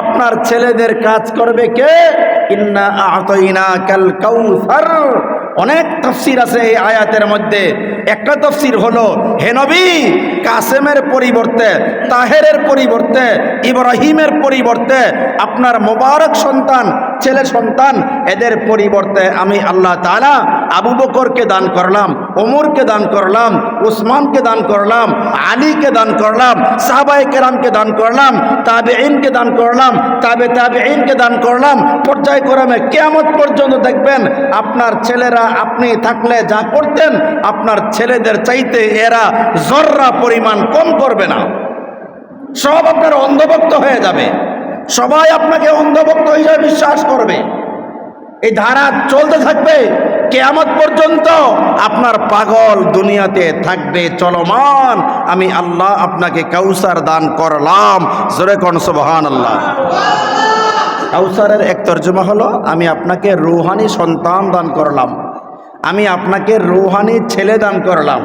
আপনার ছেলেদের কাজ করবে কে? ইন্না আতইনা কাল কাউসার। অনেক তফসির আছে এই আয়াতের মধ্যে। একটা তফসির হলো, হে নবী, কাসেমের পরিবর্তে, তাহেরের পরিবর্তে, ইব্রাহিমের পরিবর্তে, আপনার মোবারক সন্তান, ছেলে সন্তান, এদের পরিবর্তে আমি আল্লাহ তাআলা আবু বকরকে দান করলাম, ওমরকে দান করলাম, উসমানকে দান করলাম, আলীকে দান করলাম সাহাবাই কেরামকে দান করলাম তাবে ইনকে দান করলাম, তাবে তাবে ইনকে দান করলাম। পর্যায়ক্রমে কেমন পর্যন্ত দেখবেন আপনার ছেলেরা আপনি থাকলে যা করতেন, আপনার ছেলেদের চাইতে এরা জর্রা পরিমাণ কম করবে না। সব আপনার অন্ধভক্ত হয়ে যাবে। সবাই আপনাকে অন্ধভক্ত হিসেবে বিশ্বাস করবে। এই ধারা চলতে থাকবে, কেয়ামত পর্যন্ত আপনার পাগল দুনিয়াতে থাকবে চলমান। আমি আল্লাহ আপনাকে কাউসার দান করলাম। জোরে সুবহান আল্লাহ কাউসারের এক তর্জমা হলো, আমি আপনাকে রুহানি সন্তান দান করলাম। আমি আপনাকে রুহানি ছেলে দান করলাম।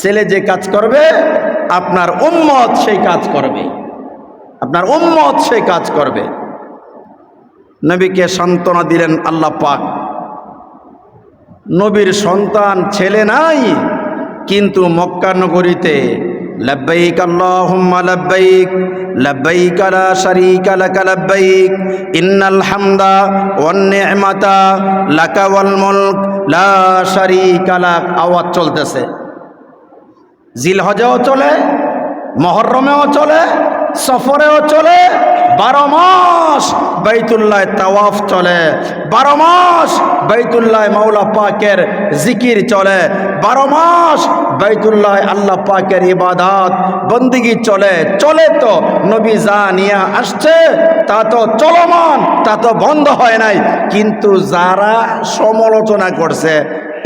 ছেলে যে কাজ করবে, আপনার উম্মত সেই কাজ করবে। আপনার উম্মত সেই কাজ করবে। নবীকে সান্ত্বনা দিলেন আল্লাহ পাক। নবীর সন্তান ছেলে নাই, কিন্তু মক্কা নগরীতে লব্বাইক লাকা লা শারীকা আওয়াজ চলতেছে। জিলহজেও চলে মহরমেও চলে সফরেও চলে, বারো মাস বাইতুল্লাহ তাওয়াফ চলে, বারো মাস বাইতুল্লাহ মাওলা পাকের জিকির চলে, বারো মাস বাইতুল্লাহ আল্লাহ পাকের ইবাদাত, বন্দিগি চলে চলে তো নবী যা নিয়ে আসছে, তা তো চলমান, তা তো বন্ধ হয় নাই। কিন্তু যারা সমালোচনা করছে,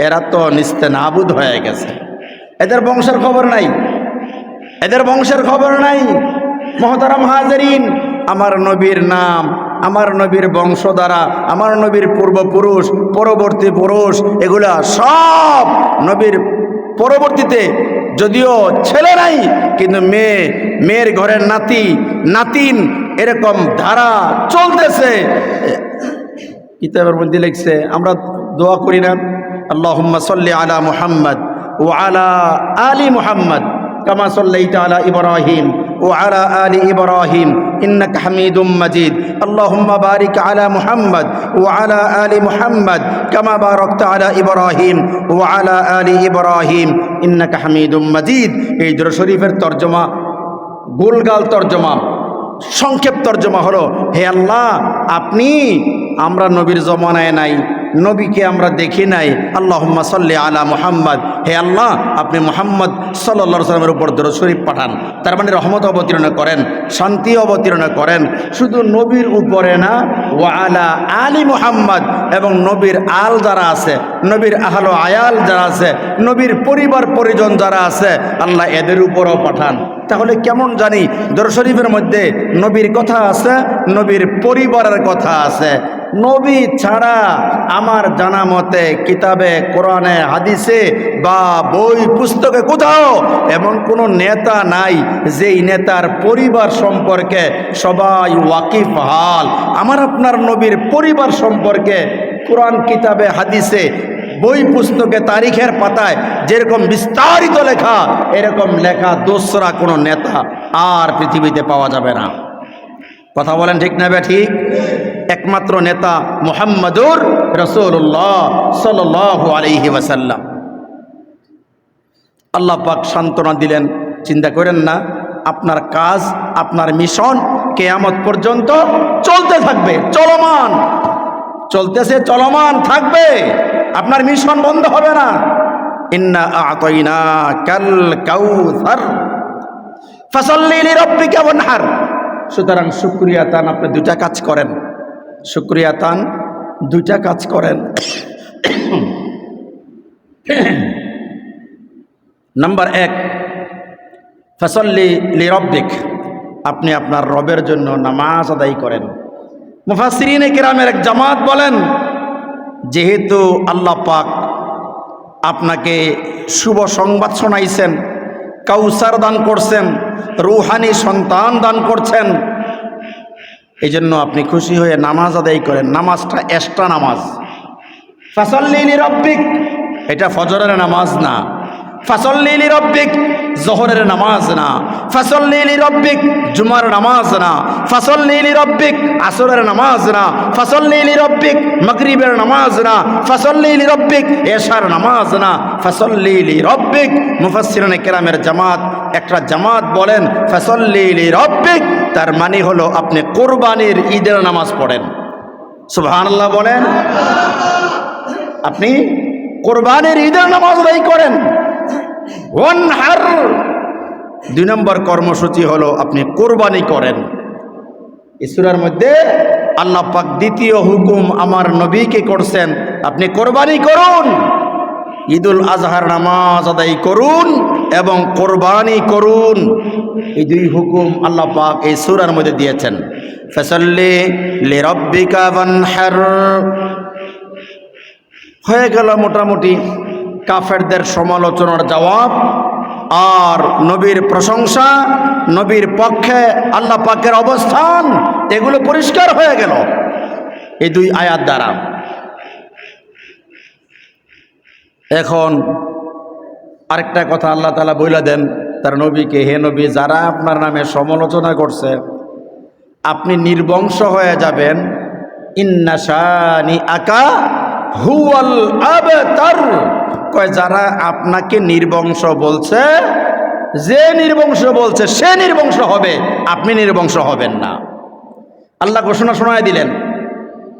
এরা তো নিস্তে নাবুদ হয়ে গেছে। এদের বংশের খবর নাই। এদের বংশের খবর নাই। মহতারাম হাজারিন, আমার নবীর নাম, আমার নবীর বংশ দ্বারা আমার নবীর পূর্বপুরুষ, পরবর্তী পুরুষ, এগুলা সব নবীর পরবর্তীতে, যদিও ছেলে নাই, কিন্তু মেয়ে, মেয়ের ঘরের নাতি, নাতিন এরকম ধারা চলতেছে। কিতাবের মধ্যে লিখছে, আমরা দোয়া করি না। আল্লাহ সাল্লি আলা মুহাম্মদ ও আলা আলী মুহাম্মদ, কামা সাল্লাইতা আলা ইব্রাহিম। وعلى آل إبراهيم إنك حميد مجيد اللهم بارك على محمد وعلى آل محمد كما باركت على إبراهيم وعلى آل إبراهيم إنك حميد مجيد এই দুরূদ শরীফের তরজমা গোলগাল তরজমা সংক্ষেপ তর্জমা হলো হে আল্লাহ আপনি আমরা নবীর জমানায় নাই নবীকে আমরা দেখি নাই। আল্লাহ সাল্লি আলা মুহাম্মদ। হে আল্লাহ, আপনি মোহাম্মদ সাল্লা সাল্লামের উপর দরদ শরীফ পাঠান। তার মানে রহমত অবতীর্ণ করেন, শান্তি অবতীর্ণ করেন। শুধু নবীর উপরে না ও আলা আলী মুহাম্মদ এবং নবীর আল যারা আছে, নবীর আহলো আয়াল যারা আছে, নবীর পরিবার পরিজন যারা আছে, আল্লাহ এদের উপরও পাঠান। তাহলে কেমন জানি দর শরীফের মধ্যে নবীর কথা আছে, নবীর পরিবারের কথা আছে। নবী ছাড়া আমার জানা মতে কিতাবে, কোরআনে, হাদিসে বা বই পুস্তকে কোথাও এমন কোনো নেতা নাই যেই নেতার পরিবার সম্পর্কে সবাই ওয়াকিফ হাল। আমার আপনার নবীর পরিবার সম্পর্কে কোরআন কিতাবে, হাদিসে, বই পুস্তকে তারিখের পাতায় যেরকম বিস্তারিত লেখা, এরকম লেখা দোসরা কোনো নেতা আর পৃথিবীতে পাওয়া যাবে না। কথা বলেন ঠিক না ঠিক? একমাত্র নেতা মোহাম্মদুর রসুল্লাহ সাল আলহি ওয়াসাল্লাম। আল্লাহ পাক সান্ত্বনা দিলেন, চিন্তা করেন না, আপনার কাজ, আপনার মিশন কেয়ামত পর্যন্ত চলতে থাকবে, চলমান। চলতেছে, চলমান, থাকবে। আপনার মিশন বন্ধ হবে না। কাল সুতরাং শুক্রিয়া, তান, আপনি দুটা কাজ করেন। শুক্রিয়া, তান। দুইটা কাজ করেন। নাম্বার এক, ফসল্লি লিরব্বিক। আপনি আপনার রবের জন্য নামাজ আদায় করেন। মুফাসিরিন কেরামের এক জামাত বলেন, যেহেতু আল্লাহ পাক আপনাকে শুভ সংবাদ শোনাইছেন, কাউসার দান করছেন, রুহানি সন্তান দান করছেন এই জন্য আপনি খুশি হয়ে নামাজ আদায় করেন। নামাজটা এক্সট্রা নামাজ। ফাসল্লিলি রব্বিক এটা ফজরের নামাজ না। ফাসল্লিলি রব্বিক জহরের নামাজ না। ফাসল্লিলি রব্বিক জুমার নামাজ না। ফাসল্লিলি রব্বিক আসরের নামাজ না। ফাসল্লিলি রব্বিক মাগরিবের নামাজ না। ফাসল্লিলি রব্বিক এশার নামাজ না। ফাসল্লিলি রব্বিক মুফাসসিরিন কেরামের জামাত একটা জামাত বলেন ফাসল্লিলি রব্বিক তার মানে হলো আপনি কোরবানির ঈদের নামাজ পড়েন। সুবহানাল্লাহ বলেন, আপনি কোরবানির ঈদের নামাজ আদায় করেন। হার দুই নম্বর কর্মসূচি হলো আপনি কোরবানি করেন। ঈশ্বরের মধ্যে আল্লাহ পাক দ্বিতীয় হুকুম আমার নবীকে করছেন, আপনি কোরবানি করুন। ঈদুল আজহার নামাজ আদায় করুন। এবং কোরবানি করুন। এই দুই হুকুম আল্লাহ পাক এই সুরার মধ্যে দিয়েছেন। হয়ে গেল মোটামুটি কাফেরদের সমালোচনার জবাব। আর নবীর প্রশংসা, নবীর পক্ষে আল্লাহ পাকের অবস্থান, এগুলো পরিষ্কার হয়ে গেল। এই দুই আয়াত দ্বারা। এখন আরেকটা কথা আল্লাহ তালা বইলা দেন, তার নবীকে, হে নবী, যারা আপনার নামে সমালোচনা করছে, আপনি নির্বংশ হয়ে যাবেন। ইন্নাশানি আকা হুয়াল আবতার। কয়, যারা আপনাকে নির্বংশ বলছে, যে নির্বংশ বলছে, সে নির্বংশ হবে। আপনি নির্বংশ হবেন না। আল্লাহ ঘোষণা শোনায় দিলেন,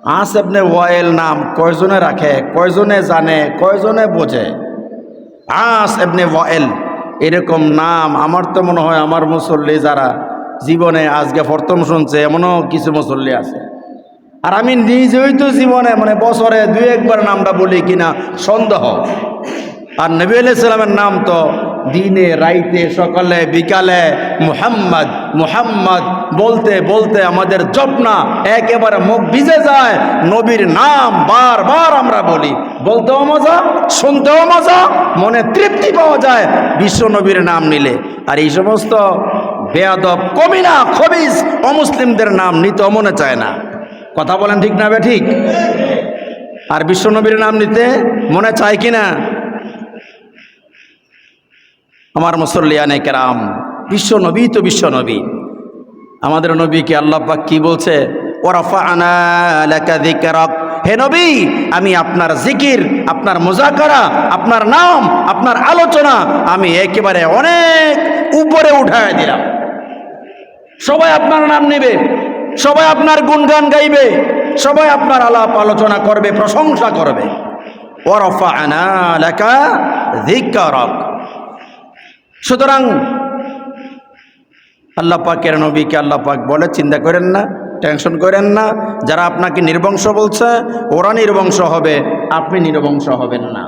আস আপনি ওয়াইল নাম কয়জনে রাখে, কয়জনে জানে, কয়জনে বোঝে? আস এমনি ওয়েল এরকম নাম আমার তো মনে হয় আমার মুসল্লি যারা জীবনে আজকে প্রথম শুনছে, এমনও কিছু মুসল্লি আছে। আর আমি নিজেই তো জীবনে মানে বছরে দুই একবার নামটা বলি কিনা সন্দেহ। আর নবী আলাইসালামের নাম তো দিনে, রাইতে, সকালে, বিকালে মুহাম্মদ মুহাম্মদ বলতে বলতে আমাদের জপনা একেবারে মুখ ভিজে যায়, নবীর নাম বারবার আমরা বলি। বলতেও মজা, শুনতেও মজা, মনে তৃপ্তি পাওয়া যায়, বিশ্ব নবীর নাম নিলে। আর এই সমস্ত বেয়াদব কমিনা খবিস অমুসলিমদের নাম নিতে মনে চায় না। কথা বলেন ঠিক না বে ঠিক? আর বিশ্বনবীর নাম নিতে মনে চায় কি না? আমার মুসল্লিয়ানে কেরাম বিশ্বনবী তো বিশ্বনবী আমাদের নবীকে আল্লাহ পাক কি বলছে? ওরাফা আনা হে নবী, আমি আপনার জিকির, আপনার মোজাকারা, আপনার নাম, আপনার আলোচনা আমি একেবারে অনেক উপরে উঠায় দিলাম। সবাই আপনার নাম নেবে, সবাই আপনার গুণগান গাইবে, সবাই আপনার আলাপ আলোচনা করবে, প্রশংসা করবে। ওরফা আনা লেখা ধিকারক সুতরাং আল্লাহ পাকের নবীকে আল্লাহ পাক বলে, চিন্তা করেন না, টেনশন করেন না, যারা আপনাকে নির্বংশ বলছে, ওরা নির্বংশ হবে, আপনি নির্বংশ হবেন না।